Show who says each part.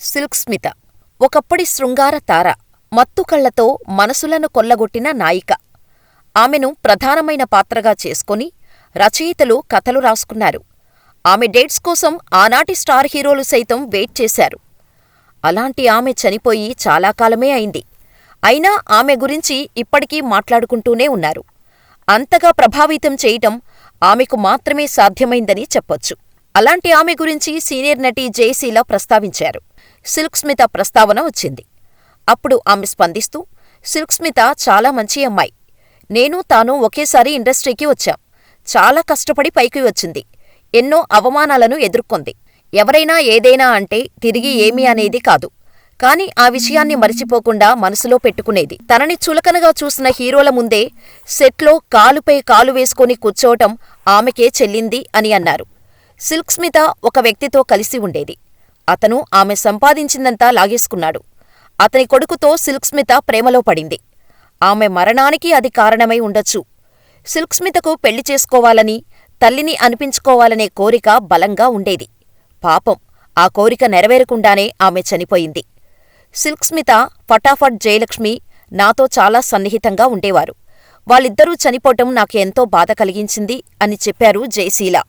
Speaker 1: సిల్క్స్మిత ఒకప్పటి శృంగార తార మత్తుకళ్ళతో మనసులను కొల్లగొట్టిన నాయిక. ఆమెను ప్రధానమైన పాత్రగా చేసుకొని రచయితలు కథలు రాసుకున్నారు. ఆమె డేట్స్ కోసం ఆనాటి స్టార్ హీరోలు సైతం వెయిట్ చేశారు. అలాంటి ఆమె చనిపోయి చాలా కాలమే అయింది. అయినా ఆమె గురించి ఇప్పటికీ మాట్లాడుకుంటూనే ఉన్నారు. అంతగా ప్రభావితం చేయటం ఆమెకు మాత్రమే సాధ్యమైందని చెప్పొచ్చు. అలాంటి ఆమె గురించి సీనియర్ నటి జయశీల ప్రస్తావించారు. సిల్క్ స్మిత ప్రస్తావన వచ్చింది. అప్పుడు ఆమె స్పందిస్తూ సిల్క్ స్మిత చాలా మంచి అమ్మాయి. నేను తాను ఒకేసారి ఇండస్ట్రీకి వచ్చాం. చాలా కష్టపడి పైకి వచ్చింది. ఎన్నో అవమానాలను ఎదుర్కొంది. ఎవరైనా ఏదైనా అంటే తిరిగి ఏమీ అనేది కాదు. కాని ఆ విషయాన్ని మరిచిపోకుండా మనసులో పెట్టుకునేది. తనని చులకనగా చూసిన హీరోల ముందే సెట్లో కాలుపై కాలు వేసుకొని కూర్చోవటం ఆమెకే చెల్లింది అని అన్నారు. సిల్క్ స్మిత ఒక వ్యక్తితో కలిసి ఉండేది. అతను ఆమె సంపాదించిందంతా లాగేసుకున్నాడు. అతని కొడుకుతో సిల్క్స్మిత ప్రేమలో పడింది. ఆమె మరణానికి అది కారణమై ఉండొచ్చు. సిల్క్స్మితకు పెళ్ళి చేసుకోవాలని తల్లిని అనిపించుకోవాలనే కోరిక బలంగా ఉండేది. పాపం ఆ కోరిక నెరవేరకుండానే ఆమె చనిపోయింది. సిల్క్స్మిత ఫటాఫట్ జయలక్ష్మి నాతో చాలా సన్నిహితంగా ఉండేవారు. వాళ్ళిద్దరూ చనిపోవటం నాకు ఎంతో బాధ కలిగించింది అని చెప్పారు జయశీల.